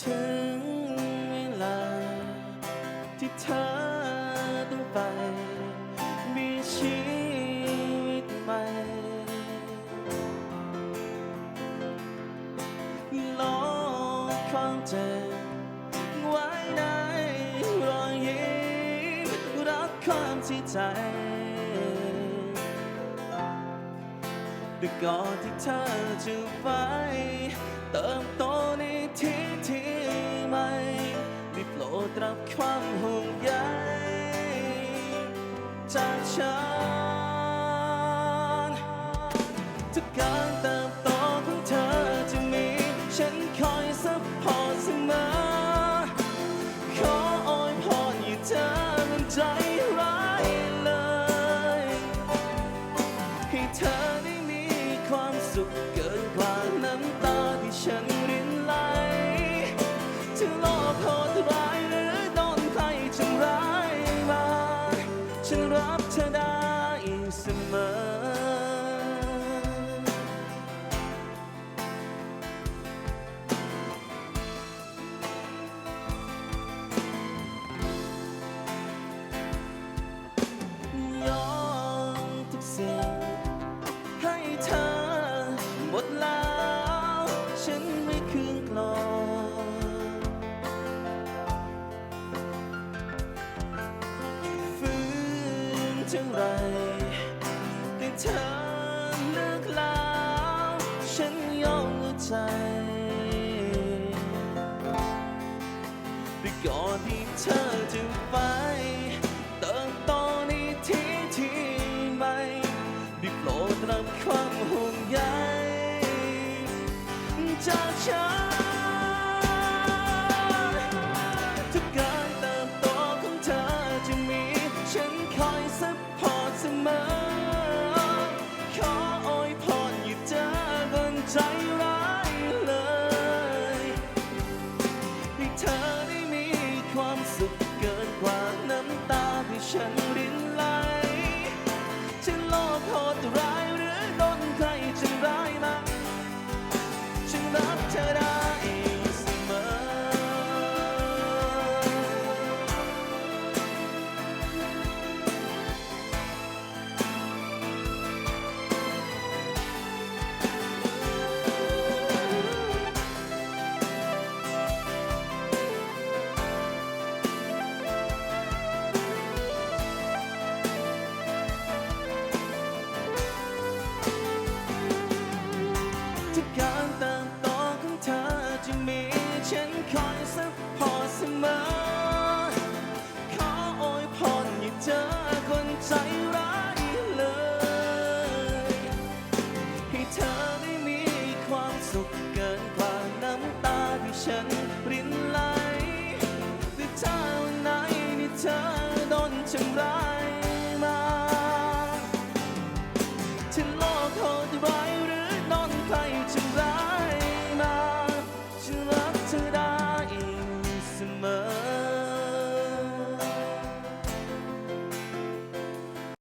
ถึงเวลา ที่เธอต้องไป มีชีวิตใหม่ โลกความเจ็บไว้ในรอยยิ้มรักความที่ใจ แต่ก่อนที่เธอจะไป เติมโตในที่ที่ใหม่ได้โปรดรับความห่วงใยจากฉันทุกการแต่ สุขเกินกว่าน้ำตาที่ฉันรินไหลถึงโลกโหดร้ายหรือโดนใครทำร้ายมา ฉันรับเธอได้เสมอ นเท่าไรแต่เธอเลือกแล้วฉันยอมหัวใจแต่ก่อนที่เธอจะไปเติมโตในที่ที่ไม่ได้โปรดรับความห่วงใย ค